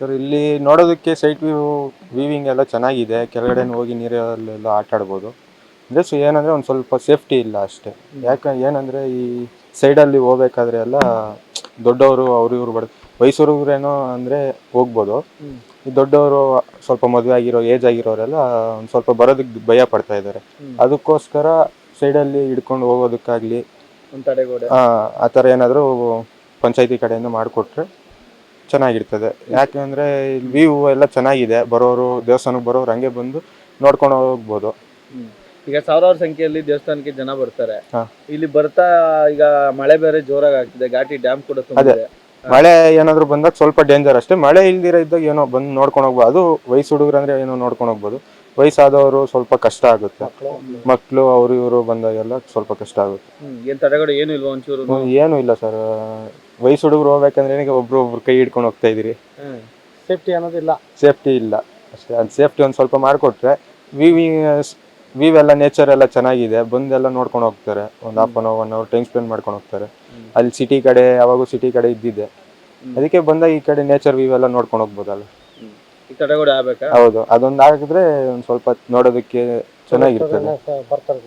Sir ಇಲ್ಲಿ ನೋಡೋದಕ್ಕೆ site view weaving ಎಲ್ಲ ಚೆನ್ನಾಗಿದೆ. ಕೆಳಗಡೆ ಹೋಗಿ ನೀರಲ್ಲೆಲ್ಲ ಆಟ ಆಡ್ಬೋದು. ಅಂದರೆ ಸೊ ಏನಂದರೆ ಒಂದು ಸ್ವಲ್ಪ ಸೇಫ್ಟಿ ಇಲ್ಲ ಅಷ್ಟೇ. ಯಾಕೆ ಏನಂದರೆ ಈ ಸೈಡಲ್ಲಿ ಹೋಗ್ಬೇಕಾದ್ರೆ ಎಲ್ಲ ದೊಡ್ಡವರು ಅವರು ಇವರು ಬಡ ವಯಸ್ಸೂರೇನೋ ಅಂದರೆ ಹೋಗ್ಬೋದು. ಈ ದೊಡ್ಡವರು ಸ್ವಲ್ಪ ಮದುವೆ ಆಗಿರೋ ಏಜ್ ಆಗಿರೋರೆಲ್ಲ ಒಂದು ಸ್ವಲ್ಪ ಬರೋದಕ್ಕೆ ಭಯ ಪಡ್ತಾ ಇದ್ದಾರೆ. ಅದಕ್ಕೋಸ್ಕರ ಸೈಡಲ್ಲಿ ಹಿಡ್ಕೊಂಡು ಹೋಗೋದಕ್ಕಾಗಲಿ ಆ ಥರ ಏನಾದರೂ ಪಂಚಾಯತಿ ಕಡೆಯಿಂದ ಮಾಡಿಕೊಟ್ರೆ ಚೆನ್ನಾಗಿರ್ತದೆ. ಯಾಕೆಂದರೆ ವ್ಯೂ ಎಲ್ಲ ಚೆನ್ನಾಗಿದೆ. ಬರೋರು ದೇವಸ್ಥಾನಕ್ಕೆ ಬರೋರು ಹಂಗೆ ಬಂದು ನೋಡ್ಕೊಂಡು ಹೋಗ್ಬೋದು. ಈಗ ಸಾವಿರಾರು ಸಂಖ್ಯೆಯಲ್ಲಿ ದೇವಸ್ಥಾನಕ್ಕೆ ಜನ ಬರ್ತಾರೆ. ಹಾ. ಇಲ್ಲಿ ಬರ್ತಾ ಈಗ ಮಳೆ ಬೇರೆ ಜೋರಾಗಿ ಆಗ್ತಿದೆ ಘಾಟಿ ಡ್ಯಾಮ್ ಕೂಡ ತುಂಬಿದೆ. ಮಳೆ ಏನಾದರೂ ಬಂದಾಗ ಸ್ವಲ್ಪ ಡೇಂಜರ್ ಅಷ್ಟೇ. ಮಳೆ ಇಲ್ದಿರ ಇದ್ದಾಗ ಏನೋ ಬಂದು ನೋಡ್ಕೊಂಡು ಹೋಗ್ಬೋದು. ಅದು ವಯಸ್ಸು ಹುಡುಗರು ಅಂದ್ರೆ ಏನೋ ನೋಡ್ಕೊಂಡು ಹೋಗ್ಬೋದು. ವಯಸ್ಸಾದವರು ಸ್ವಲ್ಪ ಕಷ್ಟ ಆಗುತ್ತೆ. ಮಕ್ಕಳು ಅವರು ಇವರು ಬಂದಾಗೆಲ್ಲ ಸ್ವಲ್ಪ ಕಷ್ಟ ಆಗುತ್ತೆ. ಹ್ಮ್. ಏನ್ ತಡೆಗೋಡೆ ಏನು ಇಲ್ವಾ ಒಂಚೂರು? ಏನೂ ಇಲ್ಲ ಸರ್. ವಯಸ್ಸು ಹುಡುಗರು ಹೋಗ್ಬೇಕಂದ್ರೆ ಏನಕ್ಕೆ ಒಬ್ರು ಒಬ್ರು ಕೈ ಹಿಡ್ಕೊಂಡು ಹೋಗ್ತಾ ಇದೀರಿ ಸೇಫ್ಟಿ ಅನ್ನೋದಿಲ್ಲ ಸೇಫ್ಟಿ ಇಲ್ಲ. ಅಷ್ಟೇ ಅದು ಸೇಫ್ಟಿ ಒಂದು ಸ್ವಲ್ಪ ಮಾಡಿಕೊಟ್ರೆ ವಿವಿ ವ್ಯೂ ಎಲ್ಲ ನೇಚರ್ ಎಲ್ಲ ಚೆನ್ನಾಗಿದೆ. ಬಂದೆಲ್ಲ ನೋಡ್ಕೊಂಡು ಹೋಗ್ತಾರೆ. ಒಂದು half an hour one hour time spend ಮಾಡ್ಕೊಂಡು ಹೋಗ್ತಾರೆ. ಅಲ್ಲಿ ಸಿಟಿ ಕಡೆ ಯಾವಾಗೂ ಸಿಟಿ ಕಡೆ ಇದ್ದಿದ್ದೆ. ಅದಕ್ಕೆ ಬಂದಾಗ ಈ ಕಡೆ ನೇಚರ್ ವ್ಯೂ ಎಲ್ಲ ನೋಡ್ಕೊಂಡು ಹೋಗ್ಬೋದಲ್ಲ. ಈ ತಡೆಗೋಡೆ ಆಗ್ಬೇಕಾ? ಹೌದು. ಅದೊಂದು ಆಗಿದ್ರೆ ಒಂದು ಸ್ವಲ್ಪ ನೋಡೋದಕ್ಕೆ ಚೆನ್ನಾಗಿರ್ತದೆ. ಬರ್ತಾರೆ